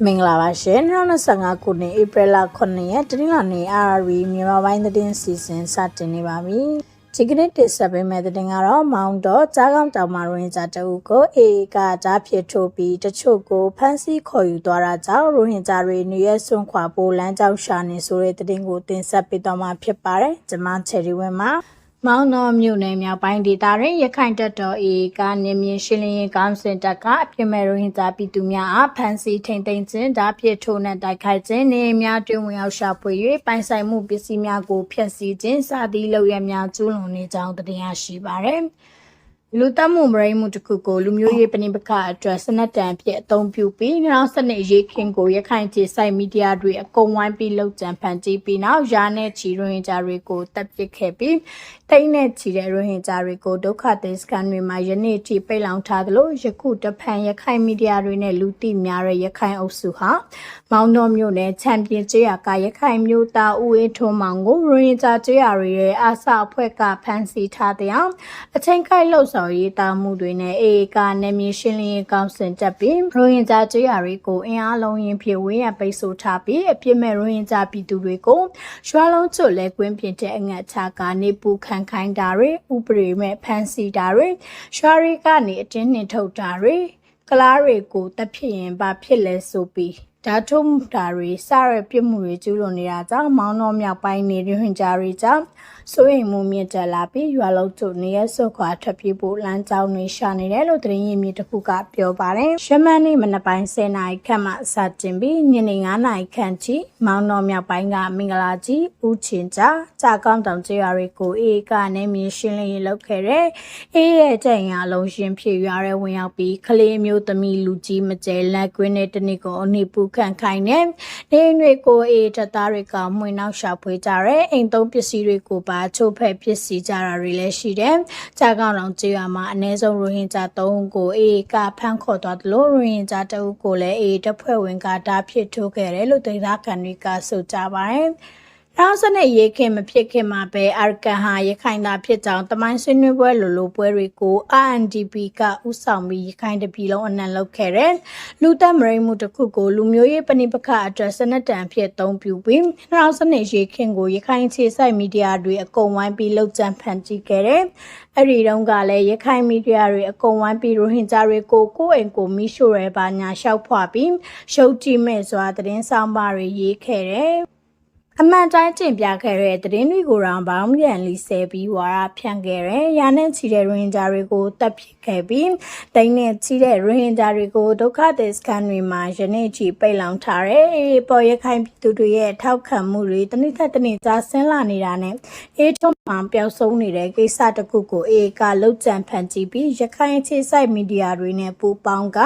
မင်္ဂလာပါရှင်2025ခုနှစ်ဧပြီလ9ရက်တနင်္လာနေ့ RRB မြန်မာပိုင်းသတင်းစီစဉ်စတင်နေပါပြီ။ဒီကနေ့တင်ဆက်ပေးမယ့်သတင်းကတော့မောင်တော်ကြားကောင်းတောင်မှာရိုဟင်ဂျာတအုပ်ကိုအေအေကကြားဖြစ်ထုတ်ပြီးတချို့ကိုဖမ်းဆီးခေါ်ယူသွားတာကြောင့်ရိုဟင်ဂျာတွေနေရဲဆွန့်ခွာပိုလမ်းကြောင်းရှာနေဆိုတဲ့သတင်းကိုတင်ဆက်ပေးတော့မှာဖြစ်ပါတယ်။ကျွန်မချယ်ရီဝင်းမှာ မောင်တော်မြို့နယ်မြောက်ပိုင်းဒေသတွင်ရခိုင်တပ်တော် AA ကနေမြင်ရှင်းလင်းရေးကောင်းစင်တပ်ကအပြစ်မဲ့ရိုဟင်ဂျာပြည်သူများအားဖမ်းဆီးထိန်သိမ်းခြင်းဓာပြစ်ထိုးနှက်တိုက်ခိုက်ခြင်းနေအများတွင်ဝင်ရောက်ရှာဖွေ၍ပိုင်ဆိုင်မှုပစ္စည်းများကိုဖျက်ဆီးခြင်းစသည့်လုပ်ရများကျူးလွန်နေကြောင်းတင်ရရှိပါသည် လူတမှုမရိမှုတစ်ခုကိုလူမျိုးရေးပဏိပခအတွက်စနက်တန်ဖြစ်အသုံးပြုပြီး2012ရေးခင်ကိုရခိုင်ခြေစိုက်မီဒီယာတွေအကုန်ဝိုင်းပြီးလှုပ်ကြံဖန်တီးပြီးနောက်ရာနဲ့ချီရိုဟင်ဂျာတွေကိုတပ်ပစ်ခဲ့ပြီးတိတ်နဲ့ချီတဲ့ရိုဟင်ဂျာတွေကိုဒုက္ခသည်စခန်းတွေမှာယနေ့ထိပိတ်လောင်ထားသလိုယခုတဖန်ရခိုင်မီဒီယာတွေနဲ့လူသိများတဲ့ရခိုင်အုပ်စုဟာမောင်တော်မြို့နယ်ချန်ပီယံကျေးရွာကရခိုင်မြို့သားဦးအေးထွန်းမောင်ကိုရိုဟင်ဂျာကျေးရွာတွေရဲ့အာဆာအဖွဲ့ကဖမ်းဆီးထားတဲ့အချိန်ကိုက်လှုပ်ဆောင်ရေးတာမှုတွေနဲ့အေအေကနေမြေရှင်းလင်းရေးကောင်းစင်တက်ပြီးရိုဟင်ဂျာကျေးရွာတွေကိုအင်အားလုံးရင်ဖြည့်ဝေးရပိတ်ဆို့ထားပြီးအပြစ်မဲ့ရိုဟင်ဂျာပြည်သူတွေကိုရွာလုံးကျွတ်လဲကွင်းပြင်တဲ့အငတ်ချကနေပူခံခိုင်းတာတွေဥပဒေမဲ့ဖမ်းဆီးတာတွေရွာတွေကနေအတင်းနှင်ထုတ်တာတွေကလားတွေကိုတက်ဖြစ်ရင်ဘာဖြစ်လဲဆိုပြီး ဓာတ်ထုံးတာတွေစရပြစ်မှုတွေကျူးလွန်နေတာကြောင့်မောင်းတော်မြောက်ပိုင်းနေရဟင်ဂျာတွေကြောင့်စိုးရိမ်မှုမြင့်တက်လာပြီးရွာလုံးကျနေရဆုတ်ခွာထွက်ပြေးဖို့လမ်းကြောင်းတွေရှာနေတယ်လို့သတင်းရင်းမြစ်တစ်ခုကပြောပါတယ်။ရှမန်နေ့မနက်ပိုင်း10နာရီခန့်မှစတင်ပြီးညနေ9နာရီခန့်ထိမောင်းတော်မြောက်ပိုင်းကမင်္ဂလာကြီးဦးချင်ကြားကြာကောင်းတောင်ကျေးရွာတွေကိုအေးကနေမြင်ရှင်းလင်းရေးလုပ်ခဲ့တဲ့အေးရဲ့တဲ့ရအလုံးရှင်းဖြစ်ရွာရဲဝင်ရောက်ပြီးကလေးမျိုးသမီးလူကြီးမကျဲလက်ကွင်းနဲ့တနစ်ကိုအနိပူခန့်ခိုင်းနေနေအိမ်တွေကိုအေးတပ်သားတွေကမှွေနောက်ရှာဖွေကြရဲအိမ်သုံးပစ္စည်းတွေကိုပါချိုးဖက်ပစ္စည်းကြတာတွေလည်းရှိတယ်။ကြာကောင်းတောင်ကျေးရွာမှာအ ਨੇ ဆုံးရိုဟင်ဂျာ3ဦးကိုအေးကဖမ်းခေါ်သွားတယ်လို့ရိုဟင်ဂျာတအုပ်ကိုလည်းအေးတပ်ဖွဲ့ဝင်ကတားဖြစ်ထိုးခဲ့တယ်လို့ဒေသခံတွေကဆိုကြပါတယ်။ နောက်စနဲ့ရေခင်မဖြစ်ခင်မှာပဲအာရကန်ဟာရခိုင်သားဖြစ်ကြောင်းတမိုင်းဆွေးနွေးပွဲလိုလိုပွဲတွေကို RNDP ကဥဆောင်ပြီးရခိုင်တပြည်လုံးအနံလုပ်ခဲ့တဲ့လူသက်မရိမှုတစ်ခုကိုလူမျိုးရေးပဏိပခအတွက်စနက်တန်ဖြစ်အသုံးပြုပြီးနောက်စနဲ့ရေခင်ကိုရခိုင်ခြေစိုက်မီဒီယာတွေအကုန်ဝိုင်းပြီးလှုပ်ကြံဖန်တီးခဲ့တဲ့အဲ့ဒီတုန်းကလည်းရခိုင်မီဒီယာတွေအကုန်ဝိုင်းပြီးရိုဟင်ဂျာတွေကိုကိုယ့်အိမ်ကိုမိရှို့ရဲပါညာလျှောက်ဖွာပြီးရှုပ်ကြည့်မဲ့စွာသတင်းဆောင်ပါတွေရေးခဲ့တယ် အမှန်တိုင်းကျင့်ပြခဲ့တဲ့သတင်းတွေကိုတောင်ဘောင်းပြန်လီဆဲပြီးဝါရဖြန့်ခဲ့တယ်။ရာနဲ့ချီတဲ့ရိုဟင်ဂျာတွေကိုတပ်ပစ်ခဲ့ပြီးတိန်နဲ့ချီတဲ့ရိုဟင်ဂျာတွေကိုဒုက္ခသည်စခန်းတွေမှာယနေ့ချီပိတ်လောင်ထားတယ်။ပေါ်ရခိုင်ပြည်သူတွေရဲ့ထောက်ခံမှုတွေတနည်းသက်တနည်းကြားဆင်းလာနေတာနဲ့အေးထုံး မှပျောက်ဆုံးနေတဲ့ကိစ္စတစ်ခုကိုအေကလှုပ်ကြံဖန်တီးပြီးရခိုင်အခြေစိုက်မီဒီယာတွေနဲ့ပူးပေါင်းက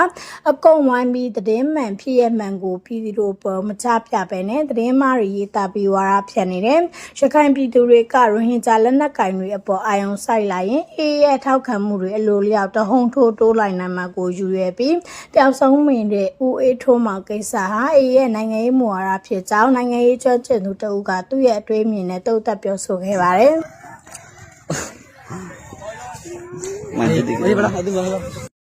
အကုန်ဝိုင်းပြီးသတင်းမှန်ဖြစ်ရမှန်ကိုပြည်သူတို့ပေါ်မချပြပဲနဲ့သတင်းမှားတွေရေးသားပြီးဝါရဖြန့်နေတယ်။ရခိုင်ပြည်သူတွေကရိုဟင်ဂျာလက်နက်ကင်တွေအပေါ်အာရုံစိုက်လိုက်ရင်အေးရဲ့ထောက်ခံမှုတွေအလိုလျောက်တဟုန်ထိုးတိုးလိုက်နိုင်မှာကိုယူရပြီးပျောက်ဆုံးမင်တဲ့ဦးအေးထိုးမောင်ကိစ္စဟာအေးရဲ့နိုင်ငံရေးမူဝါဒဖြစ်ကြောင်းနိုင်ငံရေးကျွမ်းကျင်သူတအုပ်ကသူ့ရဲ့အတွေးမြင်နဲ့တုံ့တက်ပြောဆိုခဲ့ပါတယ်။ မှန်